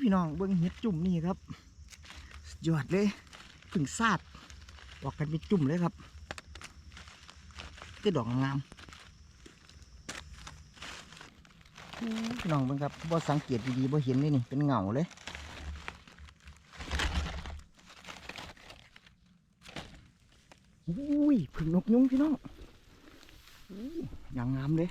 พี่น้องเบิ้งเห็ดจุ่มนี่ครับยอดเลยผึ่งซาดออกกันเป็นจุ่มเลยครับก็ดอกงามๆอู้ยพี่น้องเบิ้งครับบ่สังเกตดีๆบ่เห็นเลยนี่เป็นเงาเลยอุ้ยผึ่งนกยุงพี่น้องยอย่างงามเลย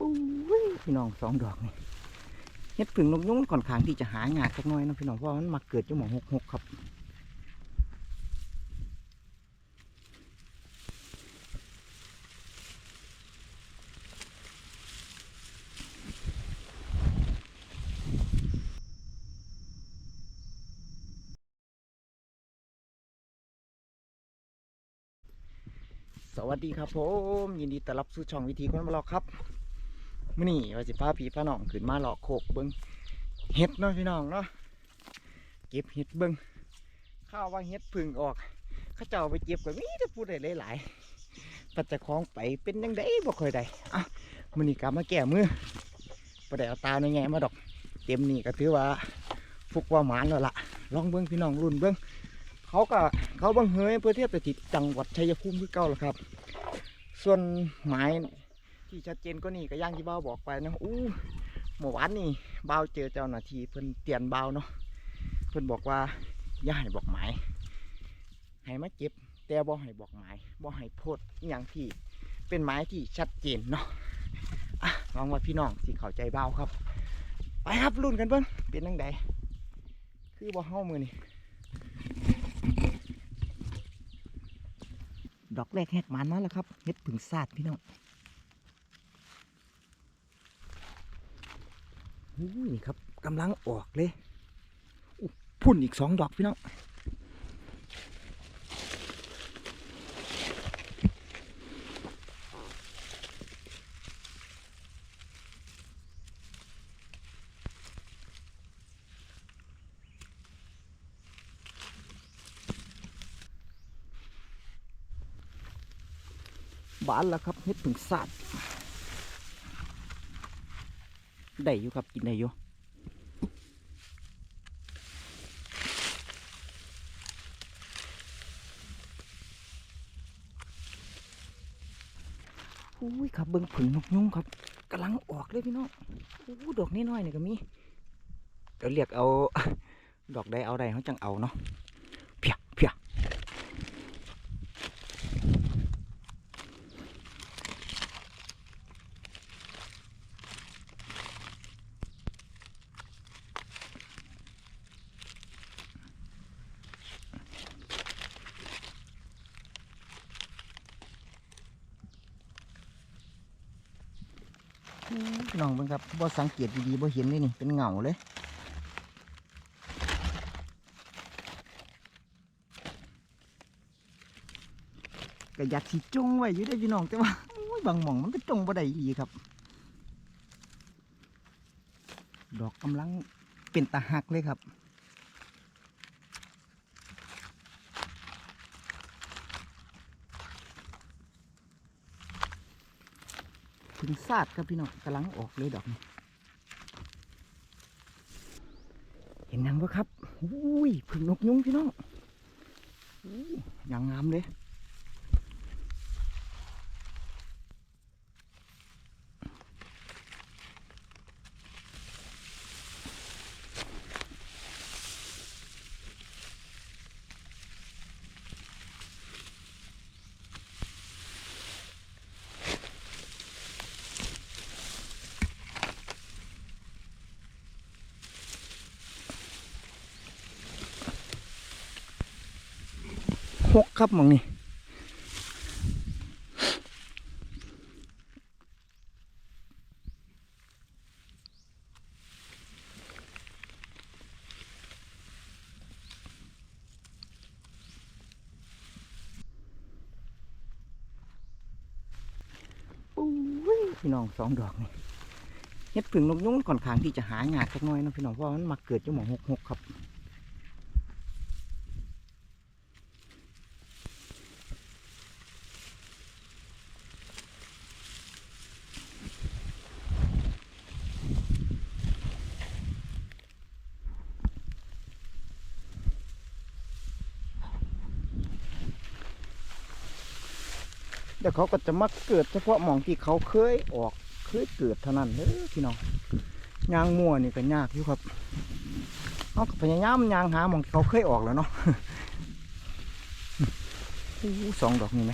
อุ้ย พี่น้องสองดอกนี่เฮ็ดผึ่งนกยุงก่อนขางที่จะหางานสักหน่อยนะพี่น้องเพราะว่ามันมาเกิดอยู่หมองหกหกครับสวัสดีครับผม ยินดีต้อนรับสู่ช่องวิธีคนมาหลอกครับ มื่อนี้ว่าสิพาพี่พาน้องขึ้นมาหลอกโคกเบิ้งเห็ดเนาะพี่น้องเนาะเก็บเห็ดเบิ้งข้าวว่าเห็ดพึ่งออก ข้าเจ้าไปเก็บกับมีแต่พูดได้หลายๆปัจจะคล้องไปเป็นยังไงบ่เคยได้อะมื่อนี้กลับมาแก้มือประเดี๋ยวตาในแง่มาดอก เต็มนี่ก็ถือว่าฟุกว่าหมานแล้วล่ะลองเบิ้งพี่น้องรุ่นเบิ้งเขาก็เขาบังเฮยเพื่อเทียบไปติดจังหวัดชัยภูมิคือเก่าแล้วครับ ส่วนหมาย ที่ชัดเจนก็นี่ก็ย่างที่เบ้าบอกไปนะอู้เมื่อวานนี่เบ้าเจอเจ้าหน้าที่เพิ่นเตียนเบ้าเนาะเพิ่นบอกว่าย่าให้บอกหมายให้มาเก็บ แต่บ่ให้บอกหมายบ่ให้โพดอย่างที่เป็นหมายที่ชัดเจนเนาะลองว่าพี่น้องสิเข้าใจเบ้าครับ ไปครับรุ่นกันเบิ่งเป็นจังไดคือบ่เฮามือนี่ดอกแรกแหกมันมาแล้วครับเห็ดผึ่งซาดพี่น้องอู้ย นี่ครับกำลังออกเลยพุ่นอีกสองดอกพี่น้องบานแล้วครับเห็ดผึ่งซาด ได้อยู่ครับกินได้อยู่อุ้ยครับเบิ้งผึ่งนกยุงครับกำลังออกเลยพี่น้องอู้ดอกนี้น้อยๆนี่ก็มีเดี๋ยวเรียกเอา ดอกใดเอาใดเขาจังเอาเนาะเพียเพีย พี่ น้องเบิ่งครับบ่สังเกตดีๆบ่เห็นเลยนี่ เป็นเงาเลย กระยากสีจงไว้อยู่ได้พี่น้องแต่ว่าบางหม่องมันก็จงบ่ได้อีครับ ดอกกำลังเป็นตาหักเลยครับ ถึงซาดครับพี่น้องกำลังออกเลยดอกนี้เห็นยังวะครับอุ้ยผึ่งนกยุงพี่น้องอย่างงามเลย หกครับมองนี่อุ้ยพี่น้องสองดอกนี่เฮ็ดผึ่งนกยุงค่อนข้างที่จะหางานสักหน่อยนะพี่น้องเพราะมันมาเกิดอยู่หมองหกหกครับ เดี๋ยวเขาก็จะมาเกิดเฉพาะหมองที่เขาเคยออกเคยเกิดเท่านั้นเด้อพี่น้องยางมั่วนี่ก็ยากอยู่ครับเอากพยายามยางหาหมองที่เขาเคยออกแล้วเนาะอู้สองดอกนี่ไหม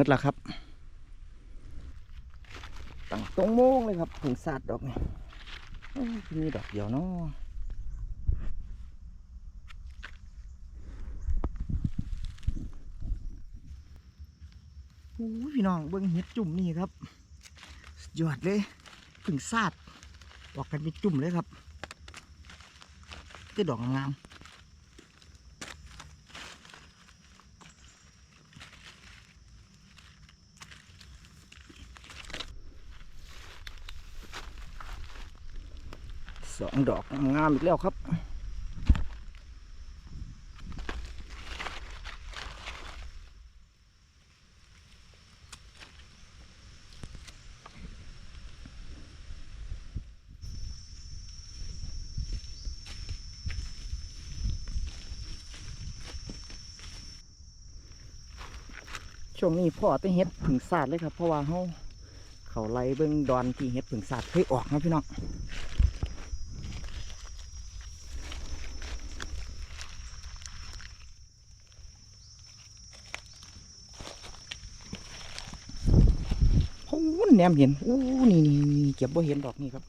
มืดแล้วครับตั้งตรงโมงเลยครับถึงศาสตร์ดอกนี่มีดอกเดียวเนาะอู้ยพี่น้องเบิ้งเห็ดจุ่มนี่ครับสยอดเลยถึงศาสตร์ออกกันเป็นจุ่มเลยครับก็ดอกงาม สองดอกงามอีกแล้วครับช่วงนี้พ่อต้เฮ็ดผึ่งศาสตร์เลยครับ เพราะว่าเขาเขาไล่เบิ้งดอนที่เฮ็ดผึ่งศาสตร์เคยออกนะพี่น้อง โอ้ แนมเห็นอู้นี่นี่เก็บบ่เห็นดอกนี่ครับ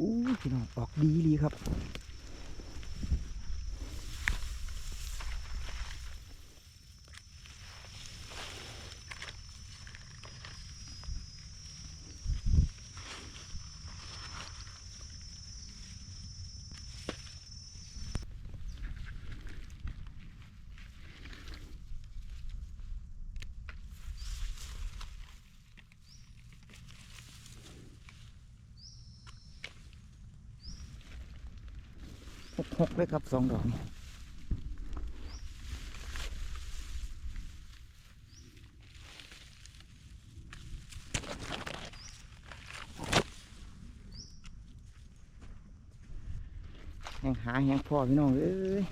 อู้พี่น้องออกดีดีครับ หกเลยครับสองดอกนี่ยังหาแหงพ่อพี่น้องเอ้ย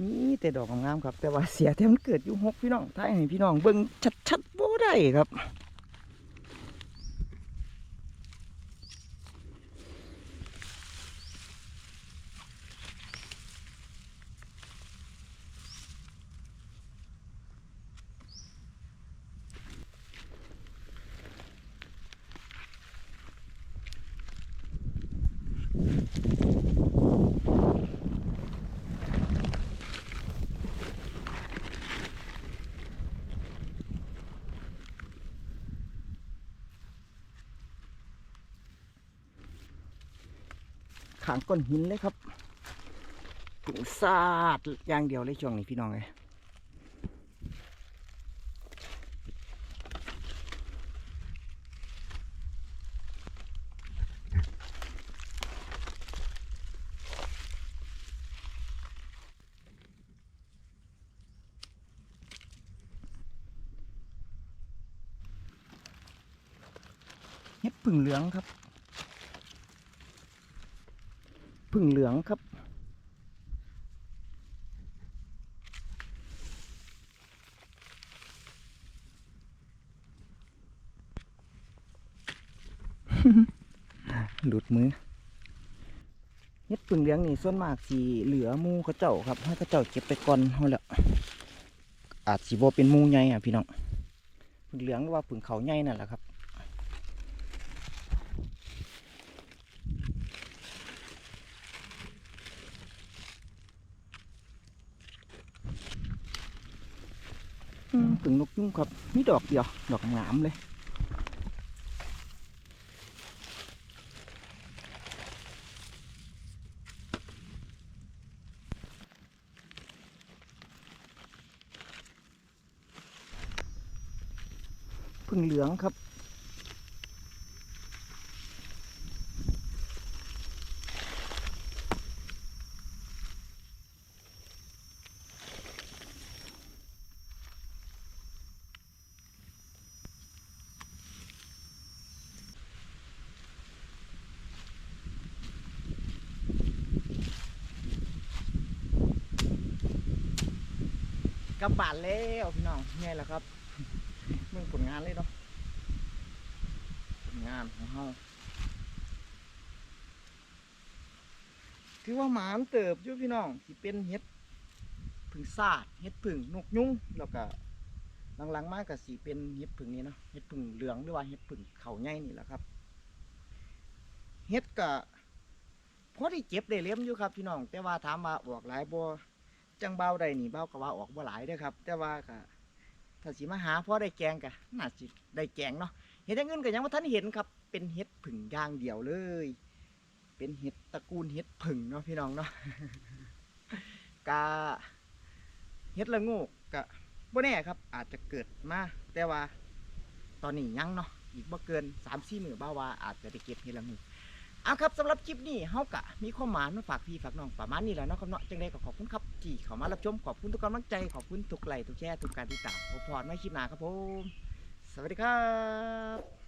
นี่ แต่ดอกงามครับ แต่ว่าเสียแท้มันเกิดอยู่หกพี่น้องท้ายให้พี่น้องเบิ่งชัดๆบ่ได้ครับ ขางก้อนหินเลยครับถึงซาดอย่างเดียวเลยช่วงนี้พี่น้องเลยเห็ดผึ่งเหลืองครับ ผึ่งเหลืองครับ หลุดมือเฮ็ดผึ่งเหลืองนี่ส่วนมากสีเหลือหมูเขาเจ้าครับให้เขาเจ้าเก็บไปก่อนเฮาแล้วอาจสิบ่เป็นหมูใหญ่อะพี่น้องผึ่งเหลืองหรือว่าผึ่งเขาใหญ่นั่นแหละครับ ถึงนกยุงครับมีดอกเดียวดอกงามเลยพึ่งเหลืองครับ กลับบ้านแล้วพี่น้องไงล่ะครับมึงผลงานเลยเนาะผลงานของเฮาถือว่าหมานเติบอยู่พี่น้องสิเป็นเห็ดผึ่งซาดเห็ดผึ่งนกยุงแล้วก็หลังๆมากก็สีเป็นเห็ดผึ่งนี้เนาะเห็ดผึ่งเหลืองหรือว่าเห็ดผึ่งเขาใหญ่นี่แหละครับเห็ดก็พอได้เจ็บได้เลี้ยมอยู่ครับพี่น้อง แต่ว่าถามว่าออกหลายบ่ จังเบาได้นี่เบาก็ว่าออกบ่หลายเด้อครับ แต่ว่าก็ถ้าสิมาหาพ่อได้แกงก็น่าสิได้แกงเนาะเห็ดอย่างอื่นก็ยังบ่าทันเห็นครับ เป็นเห็ดผึ่งอย่างเดียวเลย เป็นเห็ดตระกูลเห็ดผึ่งเนาะพี่น้องเนาะกาเห็ดละงูกะบ่แน่ครับ อาจจะเกิดมาแต่ว่าตอนนี้ยังเนาะอีกบ่เกิน3-4มื้อบ่าว่าอาจจะได้เก็บเห็ดละงู เอาครับสำหรับคลิปนี้เฮากะมีข้อหมายมาฝากพี่ฝากน้องประมาณนี้แหละเนาะครับเนาะจังไดก็ขอบคุณครับที่เข้ามารับชมขอบคุณทุกกำลังใจขอบคุณทุกไลค์ทุกแชร์ทุกการติดตามพบพอดไม่คลิปหน้าครับผมสวัสดีครับ